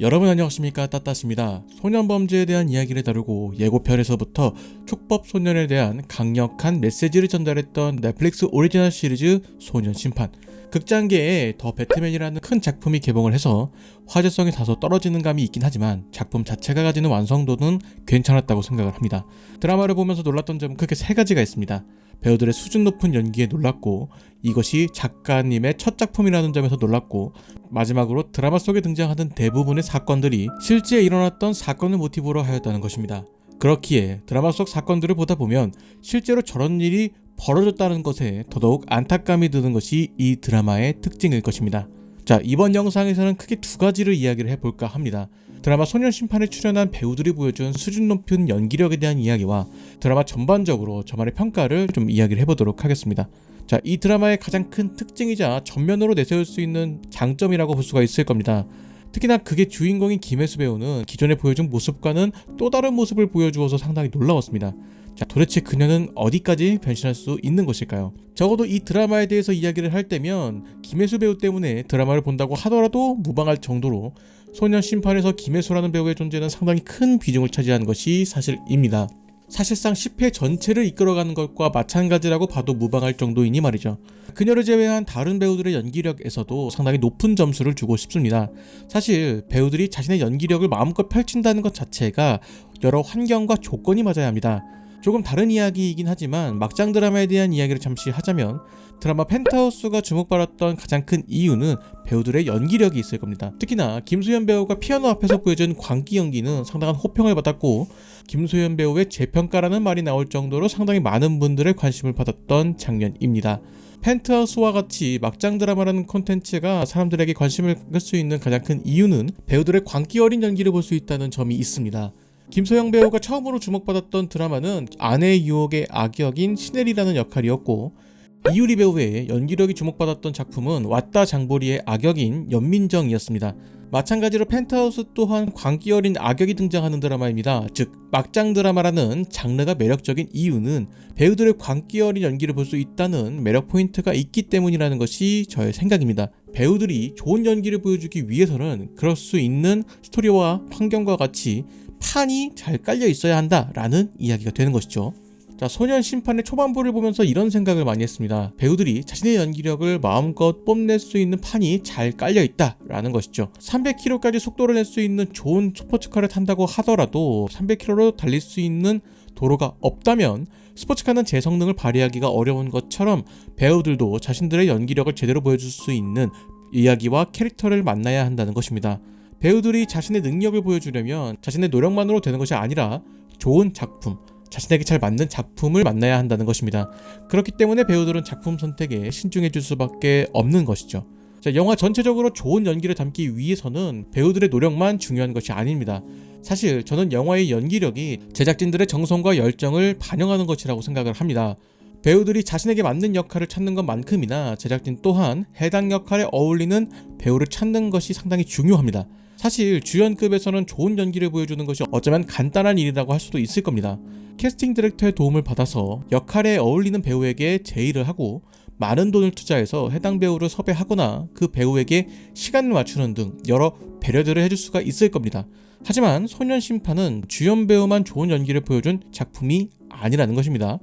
여러분 안녕하십니까 따따십니다. 소년범죄에 대한 이야기를 다루고 예고편에서부터 촉법 소년에 대한 강력한 메시지를 전달했던 넷플릭스 오리지널 시리즈 소년 심판 극장계에 더 배트맨이라는 큰 작품이 개봉을 해서 화제성이 다소 떨어지는 감이 있긴 하지만 작품 자체가 가지는 완성도는 괜찮았다고 생각을 합니다. 드라마를 보면서 놀랐던 점은 크게 세 가지가 있습니다. 배우들의 수준 높은 연기에 놀랐고 이것이 작가님의 첫 작품이라는 점에서 놀랐고 마지막으로 드라마 속에 등장하는 대부분의 사건들이 실제 일어났던 사건을 모티브로 하였다는 것입니다. 그렇기에 드라마 속 사건들을 보다 보면 실제로 저런 일이 벌어졌다는 것에 더더욱 안타감이 드는 것이 이 드라마의 특징일 것입니다. 자, 이번 영상에서는 크게 두 가지를 이야기를 해볼까 합니다. 드라마 소년 심판에 출연한 배우들이 보여준 수준 높은 연기력에 대한 이야기와 드라마 전반적으로 저만의 평가를 좀 이야기를 해보도록 하겠습니다. 자, 이 드라마의 가장 큰 특징이자 전면으로 내세울 수 있는 장점이라고 볼 수가 있을 겁니다. 특히나 그게 주인공인 김혜수 배우는 기존에 보여준 모습과는 또 다른 모습을 보여주어서 상당히 놀라웠습니다. 자, 도대체 그녀는 어디까지 변신할 수 있는 것일까요? 적어도 이 드라마에 대해서 이야기를 할 때면 김혜수 배우 때문에 드라마를 본다고 하더라도 무방할 정도로 소년 심판에서 김혜수라는 배우의 존재는 상당히 큰 비중을 차지하는 것이 사실입니다. 사실상 10회 전체를 이끌어가는 것과 마찬가지라고 봐도 무방할 정도이니 말이죠. 그녀를 제외한 다른 배우들의 연기력에서도 상당히 높은 점수를 주고 싶습니다. 사실 배우들이 자신의 연기력을 마음껏 펼친다는 것 자체가 여러 환경과 조건이 맞아야 합니다. 조금 다른 이야기이긴 하지만 막장 드라마에 대한 이야기를 잠시 하자면 드라마 펜트하우스가 주목받았던 가장 큰 이유는 배우들의 연기력이 있을 겁니다. 특히나 김수현 배우가 피아노 앞에서 보여준 광기 연기는 상당한 호평을 받았고 김수현 배우의 재평가라는 말이 나올 정도로 상당히 많은 분들의 관심을 받았던 장면입니다. 펜트하우스와 같이 막장 드라마라는 콘텐츠가 사람들에게 관심을 갖을 수 있는 가장 큰 이유는 배우들의 광기 어린 연기를 볼 수 있다는 점이 있습니다. 김소영 배우가 처음으로 주목받았던 드라마는 아내의 유혹의 악역인 시넬이라는 역할이었고 이유리 배우의 연기력이 주목받았던 작품은 왔다 장보리의 악역인 연민정이었습니다. 마찬가지로 펜트하우스 또한 광기 어린 악역이 등장하는 드라마입니다. 즉 막장 드라마라는 장르가 매력적인 이유는 배우들의 광기 어린 연기를 볼 수 있다는 매력 포인트가 있기 때문이라는 것이 저의 생각입니다. 배우들이 좋은 연기를 보여주기 위해서는 그럴 수 있는 스토리와 환경과 같이 판이 잘 깔려 있어야 한다라는 이야기가 되는 것이죠. 자, 소년 심판의 초반부를 보면서 이런 생각을 많이 했습니다. 배우들이 자신의 연기력을 마음껏 뽐낼 수 있는 판이 잘 깔려 있다라는 것이죠. 300km까지 속도를 낼 수 있는 좋은 스포츠카를 탄다고 하더라도 300km로 달릴 수 있는 도로가 없다면 스포츠카는 제 성능을 발휘하기가 어려운 것처럼 배우들도 자신들의 연기력을 제대로 보여줄 수 있는 이야기와 캐릭터를 만나야 한다는 것입니다. 배우들이 자신의 능력을 보여주려면 자신의 노력만으로 되는 것이 아니라 좋은 작품, 자신에게 잘 맞는 작품을 만나야 한다는 것입니다. 그렇기 때문에 배우들은 작품 선택에 신중해 줄 수밖에 없는 것이죠. 자, 영화 전체적으로 좋은 연기를 담기 위해서는 배우들의 노력만 중요한 것이 아닙니다. 사실 저는 영화의 연기력이 제작진들의 정성과 열정을 반영하는 것이라고 생각을 합니다. 배우들이 자신에게 맞는 역할을 찾는 것만큼이나 제작진 또한 해당 역할에 어울리는 배우를 찾는 것이 상당히 중요합니다. 사실 주연급에서는 좋은 연기를 보여주는 것이 어쩌면 간단한 일이라고 할 수도 있을 겁니다. 캐스팅 디렉터의 도움을 받아서 역할에 어울리는 배우에게 제의를 하고 많은 돈을 투자해서 해당 배우를 섭외하거나 그 배우에게 시간을 맞추는 등 여러 배려들을 해줄 수가 있을 겁니다. 하지만 소년 심판은 주연 배우만 좋은 연기를 보여준 작품이 아니라는 것입니다.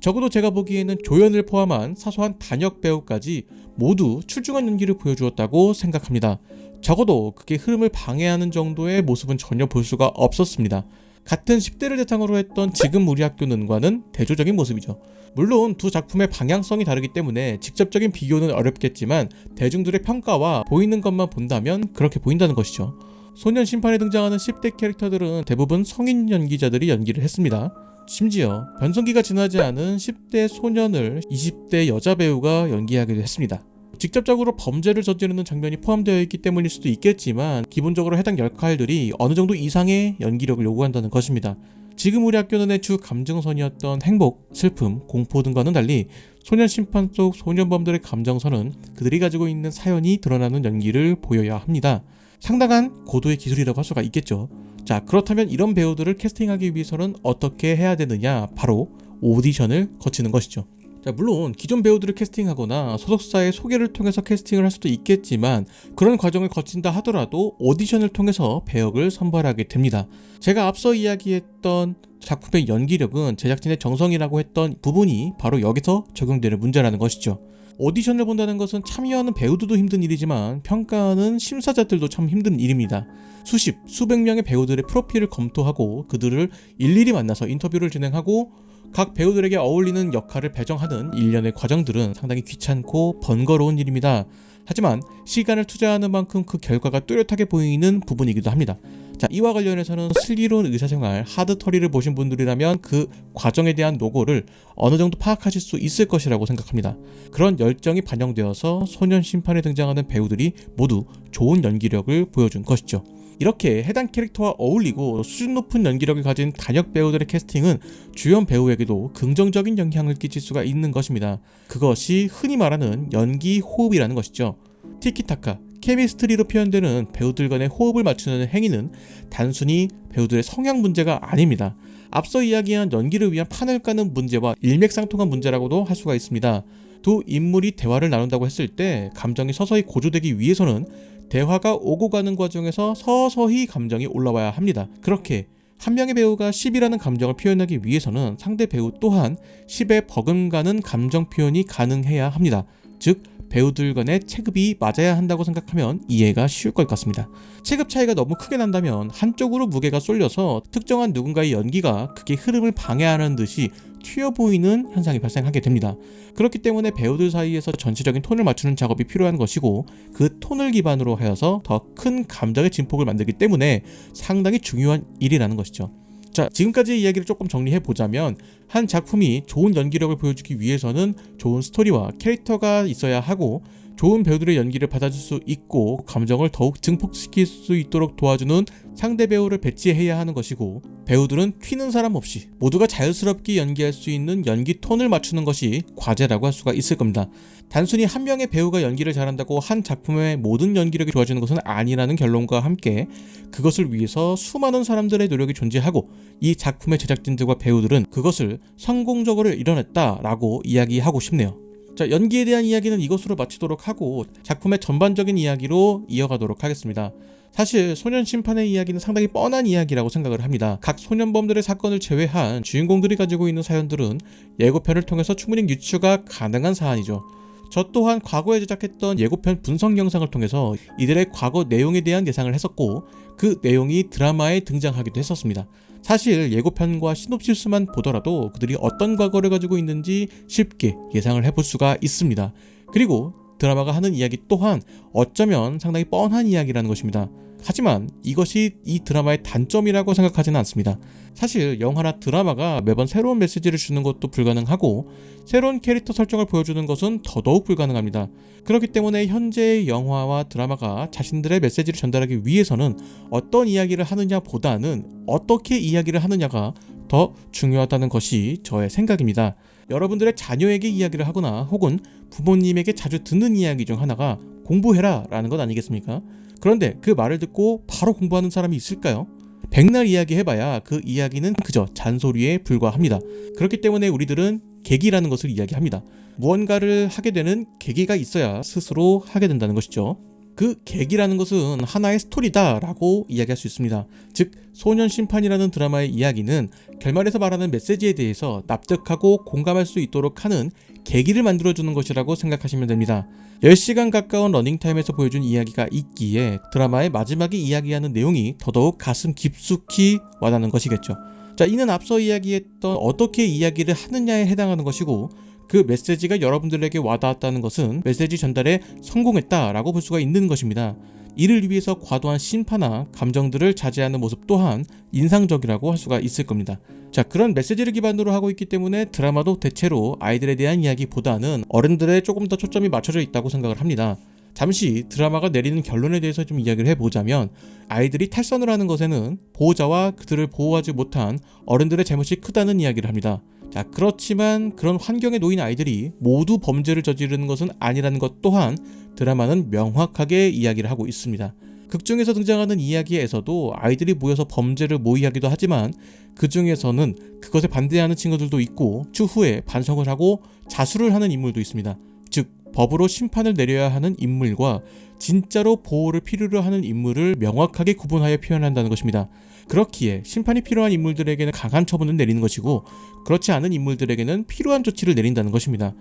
적어도 제가 보기에는 조연을 포함한 사소한 단역 배우까지 모두 출중한 연기를 보여주었다고 생각합니다. 적어도 그게 흐름을 방해하는 정도의 모습은 전혀 볼 수가 없었습니다. 같은 10대를 대상으로 했던 지금 우리 학교 는과는 대조적인 모습이죠. 물론 두 작품의 방향성이 다르기 때문에 직접적인 비교는 어렵겠지만 대중들의 평가와 보이는 것만 본다면 그렇게 보인다는 것이죠. 소년 심판에 등장하는 10대 캐릭터들은 대부분 성인 연기자들이 연기를 했습니다. 심지어 변성기가 지나지 않은 10대 소년을 20대 여자 배우가 연기하기도 했습니다. 직접적으로 범죄를 저지르는 장면이 포함되어 있기 때문일 수도 있겠지만 기본적으로 해당 역할들이 어느 정도 이상의 연기력을 요구한다는 것입니다. 지금 우리 학교는 주 감정선이었던 행복, 슬픔, 공포 등과는 달리 소년 심판 속 소년범들의 감정선은 그들이 가지고 있는 사연이 드러나는 연기를 보여야 합니다. 상당한 고도의 기술이라고 할 수가 있겠죠. 자, 그렇다면 이런 배우들을 캐스팅하기 위해서는 어떻게 해야 되느냐? 바로 오디션을 거치는 것이죠. 자, 물론 기존 배우들을 캐스팅하거나 소속사의 소개를 통해서 캐스팅을 할 수도 있겠지만 그런 과정을 거친다 하더라도 오디션을 통해서 배역을 선발하게 됩니다. 제가 앞서 이야기했던 작품의 연기력은 제작진의 정성이라고 했던 부분이 바로 여기서 적용되는 문제라는 것이죠. 오디션을 본다는 것은 참여하는 배우들도 힘든 일이지만 평가하는 심사자들도 참 힘든 일입니다. 수십, 수백 명의 배우들의 프로필을 검토하고 그들을 일일이 만나서 인터뷰를 진행하고 각 배우들에게 어울리는 역할을 배정하는 일련의 과정들은 상당히 귀찮고 번거로운 일입니다. 하지만 시간을 투자하는 만큼 그 결과가 뚜렷하게 보이는 부분이기도 합니다. 자, 이와 관련해서는 슬기로운 의사생활 하드터리를 보신 분들이라면 그 과정에 대한 노고를 어느 정도 파악하실 수 있을 것이라고 생각합니다. 그런 열정이 반영되어서 소년 심판에 등장하는 배우들이 모두 좋은 연기력을 보여준 것이죠. 이렇게 해당 캐릭터와 어울리고 수준 높은 연기력을 가진 단역 배우들의 캐스팅은 주연 배우에게도 긍정적인 영향을 끼칠 수가 있는 것입니다. 그것이 흔히 말하는 연기 호흡이라는 것이죠. 티키타카, 케미스트리로 표현되는 배우들 간의 호흡을 맞추는 행위는 단순히 배우들의 성향 문제가 아닙니다. 앞서 이야기한 연기를 위한 판을 까는 문제와 일맥상통한 문제라고도 할 수가 있습니다. 두 인물이 대화를 나눈다고 했을 때 감정이 서서히 고조되기 위해서는 대화가 오고 가는 과정에서 서서히 감정이 올라와야 합니다. 그렇게 한 명의 배우가 10이라는 감정을 표현하기 위해서는 상대 배우 또한 10에 버금가는 감정 표현이 가능해야 합니다. 즉 배우들 간의 체급이 맞아야 한다고 생각하면 이해가 쉬울 것 같습니다. 체급 차이가 너무 크게 난다면 한쪽으로 무게가 쏠려서 특정한 누군가의 연기가 그게 흐름을 방해하는 듯이 튀어 보이는 현상이 발생하게 됩니다. 그렇기 때문에 배우들 사이에서 전체적인 톤을 맞추는 작업이 필요한 것이고 그 톤을 기반으로 하여서 더 큰 감정의 진폭을 만들기 때문에 상당히 중요한 일이라는 것이죠. 자, 지금까지 이야기를 조금 정리해 보자면 한 작품이 좋은 연기력을 보여주기 위해서는 좋은 스토리와 캐릭터가 있어야 하고 좋은 배우들의 연기를 받아줄 수 있고 감정을 더욱 증폭시킬 수 있도록 도와주는 상대 배우를 배치해야 하는 것이고 배우들은 튀는 사람 없이 모두가 자연스럽게 연기할 수 있는 연기 톤을 맞추는 것이 과제라고 할 수가 있을 겁니다. 단순히 한 명의 배우가 연기를 잘한다고 한 작품의 모든 연기력이 좋아지는 것은 아니라는 결론과 함께 그것을 위해서 수많은 사람들의 노력이 존재하고 이 작품의 제작진들과 배우들은 그것을 성공적으로 이뤄냈다라고 이야기하고 싶네요. 자, 연기에 대한 이야기는 이것으로 마치도록 하고 작품의 전반적인 이야기로 이어가도록 하겠습니다. 사실 소년 심판의 이야기는 상당히 뻔한 이야기라고 생각을 합니다. 각 소년범들의 사건을 제외한 주인공들이 가지고 있는 사연들은 예고편을 통해서 충분히 유추가 가능한 사안이죠. 저 또한 과거에 제작했던 예고편 분석 영상을 통해서 이들의 과거 내용에 대한 예상을 했었고 그 내용이 드라마에 등장하기도 했었습니다. 사실 예고편과 시놉시스만 보더라도 그들이 어떤 과거를 가지고 있는지 쉽게 예상을 해볼 수가 있습니다. 그리고 드라마가 하는 이야기 또한 어쩌면 상당히 뻔한 이야기라는 것입니다. 하지만 이것이 이 드라마의 단점이라고 생각하지는 않습니다. 사실 영화나 드라마가 매번 새로운 메시지를 주는 것도 불가능하고 새로운 캐릭터 설정을 보여주는 것은 더더욱 불가능합니다. 그렇기 때문에 현재의 영화와 드라마가 자신들의 메시지를 전달하기 위해서는 어떤 이야기를 하느냐보다는 어떻게 이야기를 하느냐가 더 중요하다는 것이 저의 생각입니다. 여러분들의 자녀에게 이야기를 하거나 혹은 부모님에게 자주 듣는 이야기 중 하나가 공부해라 라는 것 아니겠습니까? 그런데 그 말을 듣고 바로 공부하는 사람이 있을까요? 백날 이야기 해봐야 그 이야기는 그저 잔소리에 불과합니다. 그렇기 때문에 우리들은 계기라는 것을 이야기합니다. 무언가를 하게 되는 계기가 있어야 스스로 하게 된다는 것이죠. 그 계기라는 것은 하나의 스토리다라고 이야기할 수 있습니다. 즉, 소년 심판이라는 드라마의 이야기는 결말에서 말하는 메시지에 대해서 납득하고 공감할 수 있도록 하는 계기를 만들어주는 것이라고 생각하시면 됩니다. 10시간 가까운 러닝타임에서 보여준 이야기가 있기에 드라마의 마지막에 이야기하는 내용이 더더욱 가슴 깊숙이 와닿는 것이겠죠. 자, 이는 앞서 이야기했던 어떻게 이야기를 하느냐에 해당하는 것이고 그 메시지가 여러분들에게 와닿았다는 것은 메시지 전달에 성공했다라고 볼 수가 있는 것입니다. 이를 위해서 과도한 심파나 감정들을 자제하는 모습 또한 인상적이라고 할 수가 있을 겁니다. 자, 그런 메시지를 기반으로 하고 있기 때문에 드라마도 대체로 아이들에 대한 이야기보다는 어른들에 조금 더 초점이 맞춰져 있다고 생각을 합니다. 잠시 드라마가 내리는 결론에 대해서 좀 이야기를 해보자면 아이들이 탈선을 하는 것에는 보호자와 그들을 보호하지 못한 어른들의 잘못이 크다는 이야기를 합니다. 자, 그렇지만 그런 환경에 놓인 아이들이 모두 범죄를 저지르는 것은 아니라는 것 또한 드라마는 명확하게 이야기를 하고 있습니다. 극 중에서 등장하는 이야기에서도 아이들이 모여서 범죄를 모의하기도 하지만 그 중에서는 그것에 반대하는 친구들도 있고 추후에 반성을 하고 자수를 하는 인물도 있습니다. 즉 법으로 심판을 내려야 하는 인물과 진짜로 보호를 필요로 하는 인물을 명확하게 구분하여 표현한다는 것입니다. 그렇기에 심판이 필요한 인물들에게는 강한 처분을 내리는 것이고 그렇지 않은 인물들에게는 필요한 조치를 내린다는 것입니다.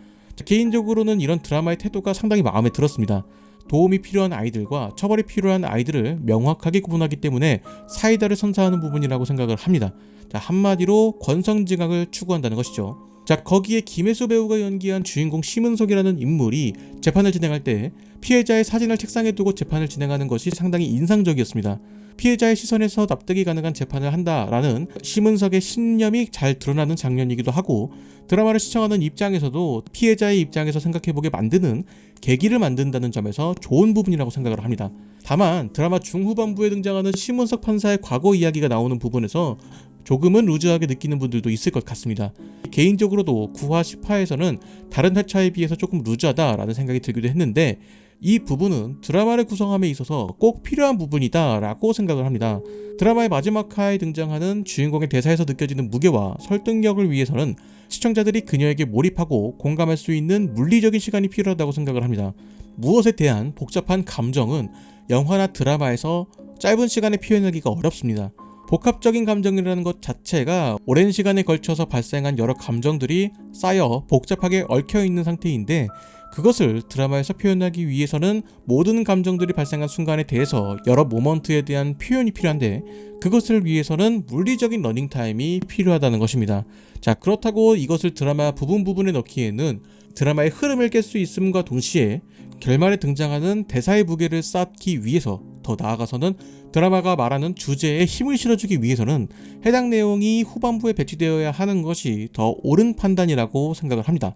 개인적으로는 이런 드라마의 태도가 상당히 마음에 들었습니다. 도움이 필요한 아이들과 처벌이 필요한 아이들을 명확하게 구분하기 때문에 사이다를 선사하는 부분이라고 생각을 합니다. 자, 한마디로 권성징악을 추구한다는 것이죠. 자, 거기에 김혜수 배우가 연기한 주인공 심은석이라는 인물이 재판을 진행할 때 피해자의 사진을 책상에 두고 재판을 진행하는 것이 상당히 인상적이었습니다. 피해자의 시선에서 납득이 가능한 재판을 한다라는 심은석의 신념이 잘 드러나는 장면이기도 하고 드라마를 시청하는 입장에서도 피해자의 입장에서 생각해보게 만드는 계기를 만든다는 점에서 좋은 부분이라고 생각을 합니다. 다만 드라마 중후반부에 등장하는 심은석 판사의 과거 이야기가 나오는 부분에서 조금은 루즈하게 느끼는 분들도 있을 것 같습니다. 개인적으로도 9화 10화에서는 다른 회차에 비해서 조금 루즈하다라는 생각이 들기도 했는데 이 부분은 드라마를 구성함에 있어서 꼭 필요한 부분이다 라고 생각을 합니다. 드라마의 마지막 화에 등장하는 주인공의 대사에서 느껴지는 무게와 설득력을 위해서는 시청자들이 그녀에게 몰입하고 공감할 수 있는 물리적인 시간이 필요하다고 생각을 합니다. 무엇에 대한 복잡한 감정은 영화나 드라마에서 짧은 시간에 표현하기가 어렵습니다. 복합적인 감정이라는 것 자체가 오랜 시간에 걸쳐서 발생한 여러 감정들이 쌓여 복잡하게 얽혀 있는 상태인데 그것을 드라마에서 표현하기 위해서는 모든 감정들이 발생한 순간에 대해서 여러 모먼트에 대한 표현이 필요한데 그것을 위해서는 물리적인 러닝 타임이 필요하다는 것입니다. 자, 그렇다고 이것을 드라마 부분 부분에 넣기에는 드라마의 흐름을 깰 수 있음과 동시에 결말에 등장하는 대사의 무게를 쌓기 위해서 더 나아가서는 드라마가 말하는 주제에 힘을 실어주기 위해서는 해당 내용이 후반부에 배치되어야 하는 것이 더 옳은 판단이라고 생각을 합니다.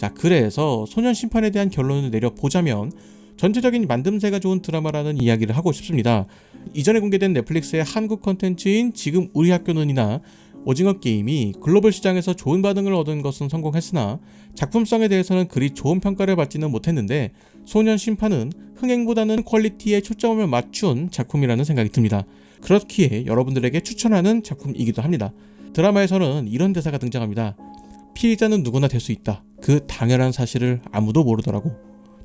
자, 그래서 소년 심판에 대한 결론을 내려보자면 전체적인 만듦새가 좋은 드라마라는 이야기를 하고 싶습니다. 이전에 공개된 넷플릭스의 한국 컨텐츠인 지금 우리 학교는이나 오징어 게임이 글로벌 시장에서 좋은 반응을 얻은 것은 성공했으나 작품성에 대해서는 그리 좋은 평가를 받지는 못했는데 소년 심판은 흥행보다는 퀄리티에 초점을 맞춘 작품이라는 생각이 듭니다. 그렇기에 여러분들에게 추천하는 작품이기도 합니다. 드라마에서는 이런 대사가 등장합니다. 피해자는 누구나 될 수 있다. 그 당연한 사실을 아무도 모르더라고.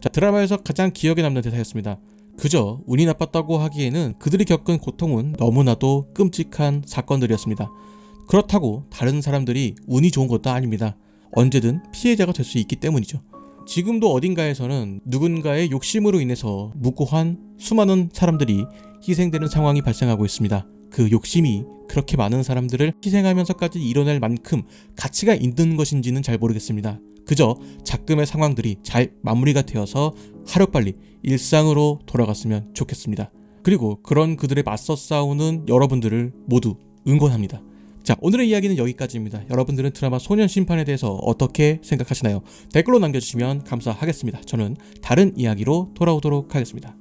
자, 드라마에서 가장 기억에 남는 대사였습니다. 그저 운이 나빴다고 하기에는 그들이 겪은 고통은 너무나도 끔찍한 사건들이었습니다. 그렇다고 다른 사람들이 운이 좋은 것도 아닙니다. 언제든 피해자가 될 수 있기 때문이죠. 지금도 어딘가에서는 누군가의 욕심으로 인해서 무고한 수많은 사람들이 희생되는 상황이 발생하고 있습니다. 그 욕심이 그렇게 많은 사람들을 희생하면서까지 이뤄낼 만큼 가치가 있는 것인지는 잘 모르겠습니다. 그저 작금의 상황들이 잘 마무리가 되어서 하루빨리 일상으로 돌아갔으면 좋겠습니다. 그리고 그런 그들의 맞서 싸우는 여러분들을 모두 응원합니다. 자, 오늘의 이야기는 여기까지입니다. 여러분들은 드라마 소년 심판에 대해서 어떻게 생각하시나요? 댓글로 남겨주시면 감사하겠습니다. 저는 다른 이야기로 돌아오도록 하겠습니다.